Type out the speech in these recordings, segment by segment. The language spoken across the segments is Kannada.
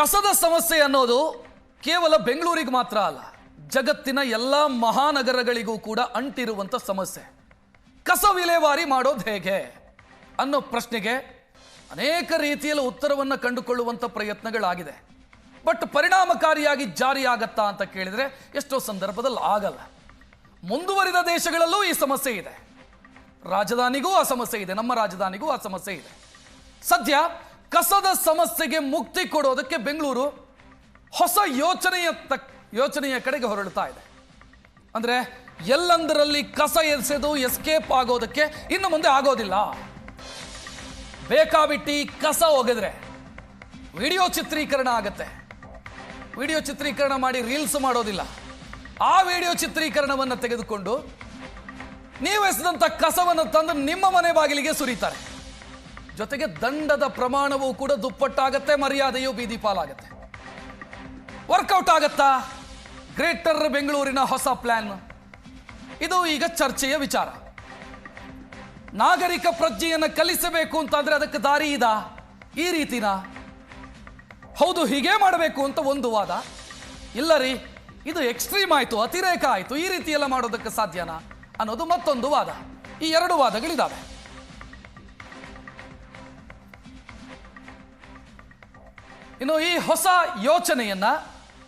ಕಸದ ಸಮಸ್ಯೆ ಅನ್ನೋದು ಕೇವಲ ಬೆಂಗಳೂರಿಗೆ ಮಾತ್ರ ಅಲ್ಲ, ಜಗತ್ತಿನ ಎಲ್ಲ ಮಹಾನಗರಗಳಿಗೂ ಕೂಡ ಅಂಟಿರುವಂಥ ಸಮಸ್ಯೆ. ಕಸ ವಿಲೇವಾರಿ ಮಾಡೋದು ಹೇಗೆ ಅನ್ನೋ ಪ್ರಶ್ನೆಗೆ ಅನೇಕ ರೀತಿಯಲ್ಲಿ ಉತ್ತರವನ್ನು ಕಂಡುಕೊಳ್ಳುವಂಥ ಪ್ರಯತ್ನಗಳಾಗಿದೆ. ಬಟ್ ಪರಿಣಾಮಕಾರಿಯಾಗಿ ಜಾರಿಯಾಗತ್ತಾ ಅಂತ ಕೇಳಿದರೆ ಎಷ್ಟೋ ಸಂದರ್ಭದಲ್ಲಿ ಆಗಲ್ಲ. ಮುಂದುವರಿದ ದೇಶಗಳಲ್ಲೂ ಈ ಸಮಸ್ಯೆ ಇದೆ. ರಾಜಧಾನಿಗೂ ಆ ಸಮಸ್ಯೆ ಇದೆ, ನಮ್ಮ ರಾಜಧಾನಿಗೂ ಆ ಸಮಸ್ಯೆ ಇದೆ. ಸದ್ಯ ಕಸದ ಸಮಸ್ಯೆಗೆ ಮುಕ್ತಿ ಕೊಡೋದಕ್ಕೆ ಬೆಂಗಳೂರು ಹೊಸ ಯೋಚನೆಯ ತಕ್ ಯೋಚನೆಯ ಕಡೆಗೆ ಹೊರಡ್ತಾ ಇದೆ. ಅಂದರೆ ಎಲ್ಲಂದರಲ್ಲಿ ಕಸ ಎಸೆದು ಎಸ್ಕೇಪ್ ಆಗೋದಕ್ಕೆ ಇನ್ನು ಮುಂದೆ ಆಗೋದಿಲ್ಲ. ಬೇಕಾಬಿಟ್ಟಿ ಕಸ ಒಗೆದ್ರೆ ವಿಡಿಯೋ ಚಿತ್ರೀಕರಣ ಆಗತ್ತೆ. ವಿಡಿಯೋ ಚಿತ್ರೀಕರಣ ಮಾಡಿ ರೀಲ್ಸ್ ಮಾಡೋದಿಲ್ಲ. ಆ ವಿಡಿಯೋ ಚಿತ್ರೀಕರಣವನ್ನು ತೆಗೆದುಕೊಂಡು ನೀವು ಎಸೆದಂಥ ಕಸವನ್ನು ತಂದು ನಿಮ್ಮ ಮನೆ ಬಾಗಿಲಿಗೆ ಸುರಿತಾರೆ. ಜೊತೆಗೆ ದಂಡದ ಪ್ರಮಾಣವೂ ಕೂಡ ದುಪ್ಪಟ್ಟಾಗತ್ತೆ, ಮರ್ಯಾದೆಯು ಬೀದಿ ಪಾಲಾಗತ್ತೆ. ವರ್ಕೌಟ್ ಆಗತ್ತಾ? ಗ್ರೇಟರ್ ಬೆಂಗಳೂರಿನ ಹೊಸ ಪ್ಲಾನ್ ಇದು ಈಗ ಚರ್ಚೆಯ ವಿಚಾರ. ನಾಗರಿಕ ಪ್ರಜ್ಞೆಯನ್ನು ಕಲಿಸಬೇಕು ಅಂತಂದ್ರೆ ಅದಕ್ಕೆ ದಾರಿ ಇದ? ಈ ರೀತಿನ? ಹೌದು, ಹೀಗೆ ಮಾಡಬೇಕು ಅಂತ ಒಂದು ವಾದ. ಇಲ್ಲ ರೀ, ಇದು ಎಕ್ಸ್ಟ್ರೀಮ್ ಆಯಿತು, ಅತಿರೇಕ ಆಯಿತು, ಈ ರೀತಿ ಮಾಡೋದಕ್ಕೆ ಸಾಧ್ಯನಾ? ಅನ್ನೋದು ಮತ್ತೊಂದು ವಾದ. ಈ ಎರಡು ವಾದಗಳಿದ್ದಾವೆ ಇನ್ನು ಈ ಹೊಸ ಯೋಚನೆಯನ್ನ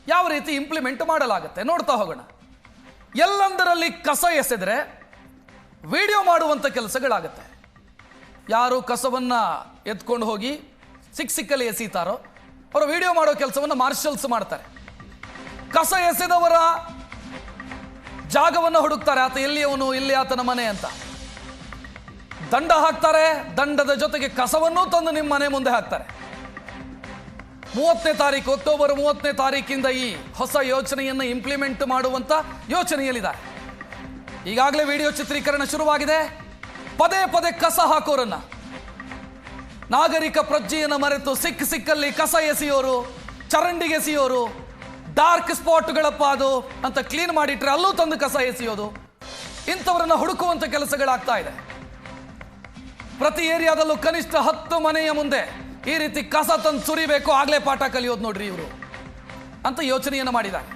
ಯಾವ ರೀತಿ ಇಂಪ್ಲಿಮೆಂಟ್ ಮಾಡಲಾಗುತ್ತೆ ನೋಡ್ತಾ ಹೋಗೋಣ. ಎಲ್ಲಂದರಲ್ಲಿ ಕಸ ಎಸೆದ್ರೆ ವಿಡಿಯೋ ಮಾಡುವಂಥ ಕೆಲಸಗಳಾಗುತ್ತೆ. ಯಾರು ಕಸವನ್ನ ಎತ್ಕೊಂಡು ಹೋಗಿ ಸಿಕ್ಕ ಸಿಕ್ಕಲ್ಲಿ ಎಸೀತಾರೋ ಅವರು ವಿಡಿಯೋ ಮಾಡೋ ಕೆಲಸವನ್ನು ಮಾರ್ಷಲ್ಸ್ ಮಾಡ್ತಾರೆ. ಕಸ ಎಸೆದವರ ಜಾಗವನ್ನು ಹುಡುಕ್ತಾರೆ, ಆತ ಎಲ್ಲಿ ಅವನು ಇಲ್ಲಿ ಆತನ ಮನೆ ಅಂತ. ದಂಡ ಹಾಕ್ತಾರೆ, ದಂಡದ ಜೊತೆಗೆ ಕಸವನ್ನೂ ತಂದು ನಿಮ್ಮ ಮನೆ ಮುಂದೆ ಹಾಕ್ತಾರೆ. ಮೂವತ್ತನೇ ತಾರೀಕು, ಅಕ್ಟೋಬರ್ ಮೂವತ್ತನೇ ತಾರೀಕಿಂದ ಈ ಹೊಸ ಯೋಜನೆಯನ್ನು ಇಂಪ್ಲಿಮೆಂಟ್ ಮಾಡುವಂತ ಯೋಚನೆಯಲ್ಲಿದ್ದಾರೆ. ಈಗಾಗಲೇ ವಿಡಿಯೋ ಚಿತ್ರೀಕರಣ ಶುರುವಾಗಿದೆ. ಪದೇ ಪದೇ ಕಸ ಹಾಕೋರನ್ನ. ನಾಗರಿಕ ಪ್ರಜ್ಞೆಯನ್ನು ಮರೆತು ಸಿಕ್ಕ ಸಿಕ್ಕಲ್ಲಿ ಕಸ ಎಸೆಯೋರು ಚರಂಡಿಗೆ ಎಸೆಯೋರು ಡಾರ್ಕ್ ಸ್ಪಾಟ್ಗಳಪ್ಪ ಅದು ಅಂತ ಕ್ಲೀನ್ ಮಾಡಿಟ್ರೆ ಅಲ್ಲೂ ತಂದು ಕಸ ಎಸೆಯೋದು. ಇಂಥವರನ್ನು ಹುಡುಕುವಂಥ ಕೆಲಸಗಳಾಗ್ತಾ ಇದೆ. ಪ್ರತಿ ಏರಿಯಾದಲ್ಲೂ ಕನಿಷ್ಠ ಹತ್ತು ಮನೆಯ ಮುಂದೆ ಈ ರೀತಿ ಕಸ ತಂದು ಸುರಿಬೇಕು, ಆಗ್ಲೇ ಪಾಠ ಕಲಿಯೋದು ನೋಡ್ರಿ ಇವರು. ಅಂತ ಯೋಚನೆಯನ್ನು ಮಾಡಿದ್ದಾರೆ.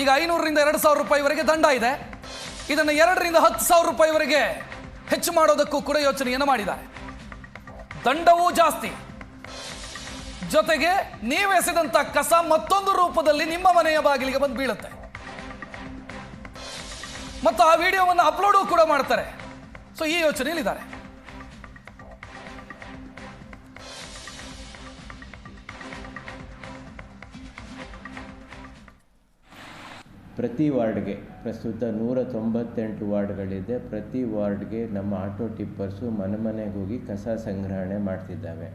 ಈಗ ಐನೂರರಿಂದ ಎರಡು ಸಾವಿರ ರೂಪಾಯಿವರೆಗೆ ದಂಡ ಇದೆ. ಇದನ್ನು ಎರಡರಿಂದ ಹತ್ತು ಸಾವಿರ ರೂಪಾಯಿವರೆಗೆ ಹೆಚ್ಚು ಮಾಡೋದಕ್ಕೂ ಕೂಡ ಯೋಚನೆಯನ್ನು ಮಾಡಿದ್ದಾರೆ. ದಂಡವೂ ಜಾಸ್ತಿ. ಜೊತೆಗೆ ನೀವು ಎಸೆದಂತ ಕಸ ಮತ್ತೊಂದು ರೂಪದಲ್ಲಿ ನಿಮ್ಮ ಮನೆಯ ಬಾಗಿಲಿಗೆ ಬಂದು ಬೀಳುತ್ತೆ. ಮತ್ತು ಆ ವಿಡಿಯೋವನ್ನು ಅಪ್ಲೋಡು ಕೂಡ ಮಾಡ್ತಾರೆ. ಸೊ ಈ ಯೋಚನೆಯಲ್ಲಿದ್ದಾರೆ. ಪ್ರತಿ ವಾರ್ಡ್ಗೆ, ಪ್ರಸ್ತುತ ನೂರ ತೊಂಬತ್ತೆಂಟು ವಾರ್ಡ್ಗಳಿದೆ. ಪ್ರತಿ ವಾರ್ಡ್ಗೆ ನಮ್ಮ ಆಟೋ ಟಿಪ್ಪರ್ಸು ಮನೆ ಮನೆಗೆ ಹೋಗಿ ಕಸ ಸಂಗ್ರಹಣೆ ಮಾಡ್ತಿದ್ದಾವೆ.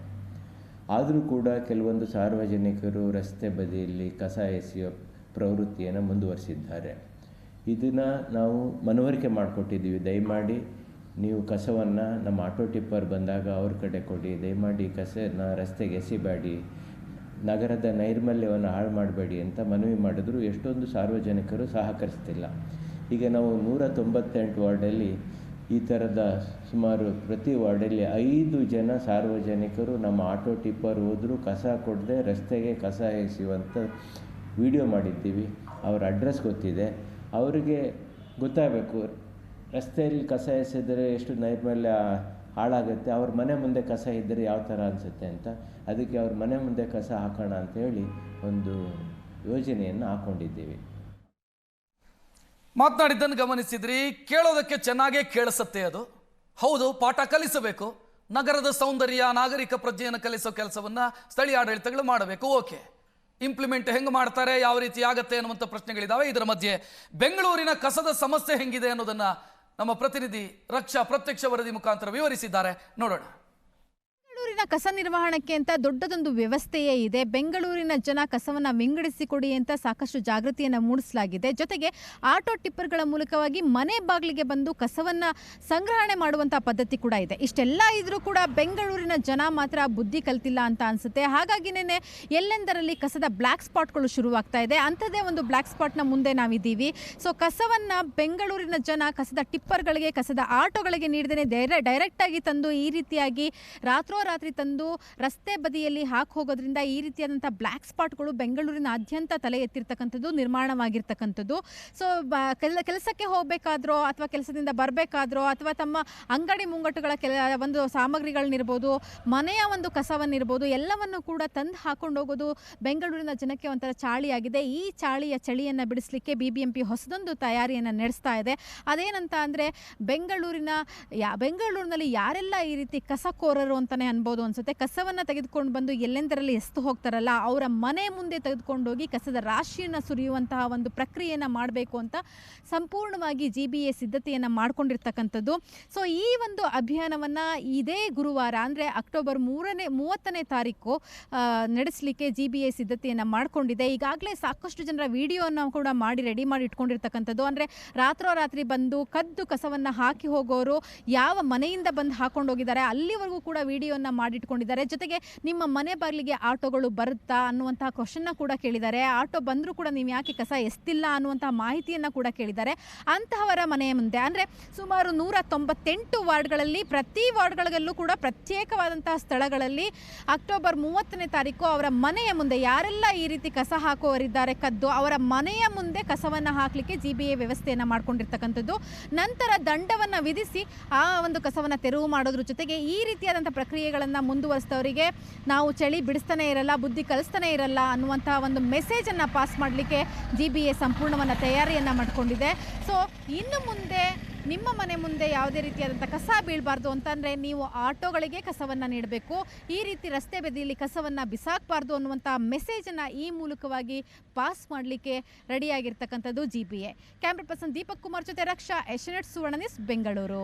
ಆದರೂ ಕೂಡ ಕೆಲವೊಂದು ಸಾರ್ವಜನಿಕರು ರಸ್ತೆ ಬದಿಯಲ್ಲಿ ಕಸ ಎಸೆಯೋ ಪ್ರವೃತ್ತಿಯನ್ನು ಮುಂದುವರಿಸಿದ್ದಾರೆ. ಇದನ್ನು ನಾವು ಮನವರಿಕೆ ಮಾಡಿಕೊಟ್ಟಿದ್ದೀವಿ. ದಯಮಾಡಿ ನೀವು ಕಸವನ್ನು ನಮ್ಮ ಆಟೋ ಟಿಪ್ಪರ್ ಬಂದಾಗ ಅವ್ರ ಕಡೆ ಕೊಡಿ. ದಯಮಾಡಿ ಕಸನ ರಸ್ತೆಗೆ ಎಸಿಬೇಡಿ. ನಗರದ ನೈರ್ಮಲ್ಯವನ್ನು ಹಾಳು ಮಾಡಬೇಡಿ ಅಂತ ಮನವಿ ಮಾಡಿದ್ರು. ಎಷ್ಟೊಂದು ಸಾರ್ವಜನಿಕರು ಸಹಕರಿಸ್ತಿಲ್ಲ. ಈಗ ನಾವು ನೂರ ತೊಂಬತ್ತೆಂಟು ವಾರ್ಡಲ್ಲಿ ಈ ಥರದ ಸುಮಾರು ಪ್ರತಿ ವಾರ್ಡಲ್ಲಿ ಐದು ಜನ ಸಾರ್ವಜನಿಕರು ನಮ್ಮ ಆಟೋ ಟಿಪ್ಪರ್ ಹೋದರೂ. ಕಸ ಕೊಡದೆ ರಸ್ತೆಗೆ ಕಸ ಎಸೆಯುವಂಥ ವಿಡಿಯೋ ಮಾಡಿದ್ದೀವಿ. ಅವ್ರ ಅಡ್ರೆಸ್ ಗೊತ್ತಿದೆ. ಅವರಿಗೆ ಗೊತ್ತಾಗಬೇಕು. ರಸ್ತೆಯಲ್ಲಿ ಕಸ ಎಸೆದರೆ ಎಷ್ಟು ನೈರ್ಮಲ್ಯ ಹಾಳಾಗುತ್ತೆ, ಅವ್ರ ಮನೆ ಮುಂದೆ ಕಸ ಇದ್ದರೆ ಯಾವ ಥರ ಅನಿಸುತ್ತೆ ಅಂತ ಅದಕ್ಕೆ ಅವ್ರ ಮನೆ ಮುಂದೆ ಕಸ ಹಾಕೋಣ ಅಂತ ಒಂದು ಯೋಜನೆಯನ್ನು ಹಾಕ್ಕೊಂಡಿದ್ದೀವಿ ಮಾತನಾಡಿದ್ದನ್ನು ಗಮನಿಸಿದ್ರಿ, ಕೇಳೋದಕ್ಕೆ ಚೆನ್ನಾಗೇ ಕೇಳಿಸುತ್ತೆ ಅದು. ಹೌದು, ಪಾಠ ಕಲಿಸಬೇಕು, ನಗರದ ಸೌಂದರ್ಯ, ನಾಗರಿಕ ಪ್ರಜ್ಞೆಯನ್ನು ಕಲಿಸೋ ಕೆಲಸವನ್ನು ಸ್ಥಳೀಯ ಆಡಳಿತಗಳು ಮಾಡಬೇಕು, ಓಕೆ. ಇಂಪ್ಲಿಮೆಂಟ್ ಹೆಂಗೆ ಮಾಡ್ತಾರೆ, ಯಾವ ರೀತಿ ಆಗುತ್ತೆ ಅನ್ನುವಂಥ ಪ್ರಶ್ನೆಗಳಿದ್ದಾವೆ ಇದರ ಮಧ್ಯೆ, ಬೆಂಗಳೂರಿನ ಕಸದ ಸಮಸ್ಯೆ ಹೆಂಗಿದೆ ಅನ್ನೋದನ್ನ ನಮ್ಮ ಪ್ರತಿನಿಧಿ ರಕ್ಷಾ ಪ್ರತ್ಯಕ್ಷ ವರದಿ ಮುಖಾಂತರ ವಿವರಿಸಿದ್ದಾರೆ. ನೋಡೋಣ. ಬೆಂಗಳೂರಿನ ಕಸ ನಿರ್ವಹಣೆಗೆ ಅಂತ ದೊಡ್ಡದೊಂದು ವ್ಯವಸ್ಥೆಯೇ ಇದೆ. ಬೆಂಗಳೂರಿನ ಜನ ಕಸವನ್ನ ವಿಂಗಡಿಸಿಕೊಡಿ ಅಂತ ಸಾಕಷ್ಟು ಜಾಗೃತಿಯನ್ನ ಮೂಡಿಸಲಾಗಿದೆ. ಜೊತೆಗೆ ಆಟೋ ಟಿಪ್ಪರ್ಗಳ ಮೂಲಕವಾಗಿ ಮನೆ ಬಾಗಿಲಿಗೆ ಬಂದು ಕಸವನ್ನ ಸಂಗ್ರಹಣೆ ಮಾಡುವಂಥ ಪದ್ಧತಿ ಕೂಡ ಇದೆ. ಇಷ್ಟೆಲ್ಲ ಇದ್ರೂ ಕೂಡ ಬೆಂಗಳೂರಿನ ಜನ ಮಾತ್ರ ಬುದ್ಧಿ ಕಲ್ತಿಲ್ಲ ಅಂತ ಅನ್ಸುತ್ತೆ. ಹಾಗಾಗಿನೇ ಎಲ್ಲೆಂದರಲ್ಲಿ ಕಸದ ಬ್ಲ್ಯಾಕ್ ಸ್ಪಾಟ್ಗಳು ಶುರುವಾಗ್ತಾ ಇದೆ. ಅಂಥದ್ದೇ ಒಂದು ಬ್ಲ್ಯಾಕ್ ಸ್ಪಾಟ್ನ ಮುಂದೆ ನಾವಿದ್ದೀವಿ. ಸೊ, ಕಸವನ್ನ ಬೆಂಗಳೂರಿನ ಜನ ಕಸದ ಟಿಪ್ಪರ್ಗಳಿಗೆ, ಕಸದ ಆಟೋಗಳಿಗೆ ಡೈರೆಕ್ಟ್ ಆಗಿ ತಂದು ಈ ರೀತಿಯಾಗಿ ರಾತ್ರೋರಾತ್ರಿ ರಾತ್ರಿ ತಂದು ರಸ್ತೆ ಬದಿಯಲ್ಲಿ ಹಾಕಿ ಹೋಗೋದ್ರಿಂದ ಈ ರೀತಿಯಾದಂಥ ಬ್ಲ್ಯಾಕ್ ಸ್ಪಾಟ್ಗಳು ಬೆಂಗಳೂರಿನಾದ್ಯಂತ ತಲೆ ಎತ್ತಿರ್ತಕ್ಕಂಥದ್ದು, ನಿರ್ಮಾಣವಾಗಿರ್ತಕ್ಕಂಥದ್ದು. ಸೊ ಕೆಲಸಕ್ಕೆ ಹೋಗಬೇಕಾದ್ರೋ ಅಥವಾ ಕೆಲಸದಿಂದ ಬರಬೇಕಾದ್ರೋ ಅಥವಾ ತಮ್ಮ ಅಂಗಡಿ ಮುಂಗಟ್ಟುಗಳ ಕೆಲ, ಒಂದು ಸಾಮಗ್ರಿಗಳನ್ನಿರ್ಬೋದು, ಮನೆಯ ಒಂದು ಕಸವನ್ನಿರ್ಬೋದು, ಎಲ್ಲವನ್ನು ಕೂಡ ತಂದು ಹಾಕೊಂಡು ಹೋಗೋದು ಬೆಂಗಳೂರಿನ ಜನಕ್ಕೆ ಒಂಥರ ಚಾಳಿಯಾಗಿದೆ. ಈ ಚಾಳಿಯ ಚಳಿಯನ್ನು ಬಿಡಿಸಲಿಕ್ಕೆ ಬಿ ಬಿ ಎಂ ಪಿ ಹೊಸದೊಂದು ತಯಾರಿಯನ್ನು ನಡೆಸ್ತಾ ಇದೆ. ಅದೇನಂತ ಅಂದರೆ, ಬೆಂಗಳೂರಿನ ಬೆಂಗಳೂರಿನಲ್ಲಿ ಯಾರೆಲ್ಲ ಈ ರೀತಿ ಕಸಕೋರರು ಅಂತಲೇ ಅನ್ಬೋದು ಅನಿಸುತ್ತೆ. ಕಸವನ್ನು ತೆಗೆದುಕೊಂಡು ಬಂದು ಎಲ್ಲೆಂದರಲ್ಲಿ ಎಸ್ತು ಹೋಗ್ತಾರಲ್ಲ, ಅವರ ಮನೆ ಮುಂದೆ ತೆಗೆದುಕೊಂಡೋಗಿ ಕಸದ ರಾಶಿಯನ್ನು ಸುರಿಯುವಂತಹ ಒಂದು ಪ್ರಕ್ರಿಯೆಯನ್ನು ಮಾಡಬೇಕು ಅಂತ ಸಂಪೂರ್ಣವಾಗಿ ಜಿ ಬಿ ಎ ಸಿದ್ಧತೆಯನ್ನು ಮಾಡ್ಕೊಂಡಿರ್ತಕ್ಕಂಥದ್ದು. ಸೊ ಈ ಒಂದು ಅಭಿಯಾನವನ್ನು ಇದೇ ಗುರುವಾರ, ಅಂದರೆ ಅಕ್ಟೋಬರ್ ಮೂರನೇ, ಮೂವತ್ತನೇ ತಾರೀಕು ನಡೆಸಲಿಕ್ಕೆ ಜಿ ಬಿ ಎ ಸಿದ್ಧತೆಯನ್ನು ಮಾಡಿಕೊಂಡಿದೆ. ಈಗಾಗಲೇ ಸಾಕಷ್ಟು ಜನರ ವಿಡಿಯೋನ ಕೂಡ ಮಾಡಿ ರೆಡಿ ಮಾಡಿ ಇಟ್ಕೊಂಡಿರ್ತಕ್ಕಂಥದ್ದು. ಅಂದರೆ ರಾತ್ರೋರಾತ್ರಿ ಬಂದು ಕದ್ದು ಕಸವನ್ನು ಹಾಕಿ ಹೋಗೋರು, ಯಾವ ಮನೆಯಿಂದ ಬಂದು ಹಾಕೊಂಡು ಹೋಗಿದ್ದಾರೆ ಅಲ್ಲಿವರೆಗೂ ಕೂಡ ವಿಡಿಯೋನ ಮಾಡಿಟ್ಕೊಂಡಿದ್ದಾರೆ. ಜೊತೆಗೆ ನಿಮ್ಮ ಮನೆ ಬಾಗಿಲಿಗೆ ಆಟೋಗಳು ಬರುತ್ತಾ ಅನ್ನುವಂತಹ ಕ್ವಶನ್ನ ಕೂಡ ಕೇಳಿದ್ದಾರೆ. ಆಟೋ ಬಂದರೂ ಕೂಡ ನೀವು ಯಾಕೆ ಕಸ ಎಸ್ತಿಲ್ಲ ಅನ್ನುವಂತಹ ಮಾಹಿತಿಯನ್ನು ಕೂಡ ಕೇಳಿದ್ದಾರೆ. ಅಂತಹವರ ಮನೆಯ ಮುಂದೆ ಅಂದರೆ ಸುಮಾರು ನೂರ ತೊಂಬತ್ತೆಂಟು ವಾರ್ಡ್ಗಳಲ್ಲಿ ಪ್ರತಿ ವಾರ್ಡ್ಗಳಲ್ಲೂ ಕೂಡ ಪ್ರತ್ಯೇಕವಾದಂತಹ ಸ್ಥಳಗಳಲ್ಲಿ ಅಕ್ಟೋಬರ್ ಮೂವತ್ತನೇ ತಾರೀಕು ಅವರ ಮನೆಯ ಮುಂದೆ ಯಾರೆಲ್ಲ ಈ ರೀತಿ ಕಸ ಹಾಕುವವರಿದ್ದಾರೆ, ಕದ್ದು ಅವರ ಮನೆಯ ಮುಂದೆ ಕಸವನ್ನು ಹಾಕಲಿಕ್ಕೆ ಜಿ ಬಿ ಎ ವ್ಯವಸ್ಥೆಯನ್ನು ಮಾಡಿಕೊಂಡಿರ್ತಕ್ಕಂಥದ್ದು. ನಂತರ ದಂಡವನ್ನು ವಿಧಿಸಿ ಆ ಒಂದು ಕಸವನ್ನು ತೆರವು ಮಾಡೋದ್ರ ಜೊತೆಗೆ ಈ ರೀತಿಯಾದಂಥ ಪ್ರಕ್ರಿಯೆಗಳನ್ನು ಮುಂದುವರಿಸಿದವರಿಗೆ ನಾವು ಚಳಿ ಬಿಡಿಸ್ತಾನೆ ಇರಲ್ಲ, ಬುದ್ಧಿ ಕಲಿಸ್ತಾನೆ ಇರಲ್ಲ ಅನ್ನುವಂತಹ ಒಂದು ಮೆಸೇಜನ್ನು ಪಾಸ್ ಮಾಡಲಿಕ್ಕೆ ಜಿ ಬಿ ಎ ಸಂಪೂರ್ಣವನ್ನು ತಯಾರಿಯನ್ನು ಮಾಡಿಕೊಂಡಿದೆ. ಸೊ ಇನ್ನು ಮುಂದೆ, ನಿಮ್ಮ ಮನೆ ಮುಂದೆ ಯಾವುದೇ ರೀತಿಯಾದಂಥ ಕಸ ಬೀಳಬಾರ್ದು ಅಂತಂದರೆ ನೀವು ಆಟೋಗಳಿಗೆ ಕಸವನ್ನು ನೀಡಬೇಕು. ಈ ರೀತಿ ರಸ್ತೆ ಬದಿಯಲ್ಲಿ ಕಸವನ್ನು ಬಿಸಾಕಬಾರ್ದು ಅನ್ನುವಂಥ ಮೆಸೇಜನ್ನು ಈ ಮೂಲಕವಾಗಿ ಪಾಸ್ ಮಾಡಲಿಕ್ಕೆ ರೆಡಿಯಾಗಿರ್ತಕ್ಕಂಥದ್ದು G B A camera person Deepak Kumar ಜೊತೆ ರಕ್ಷಾ ಎಶನೆಟ್ ಸುವರ್ಣ ಬೆಂಗಳೂರು.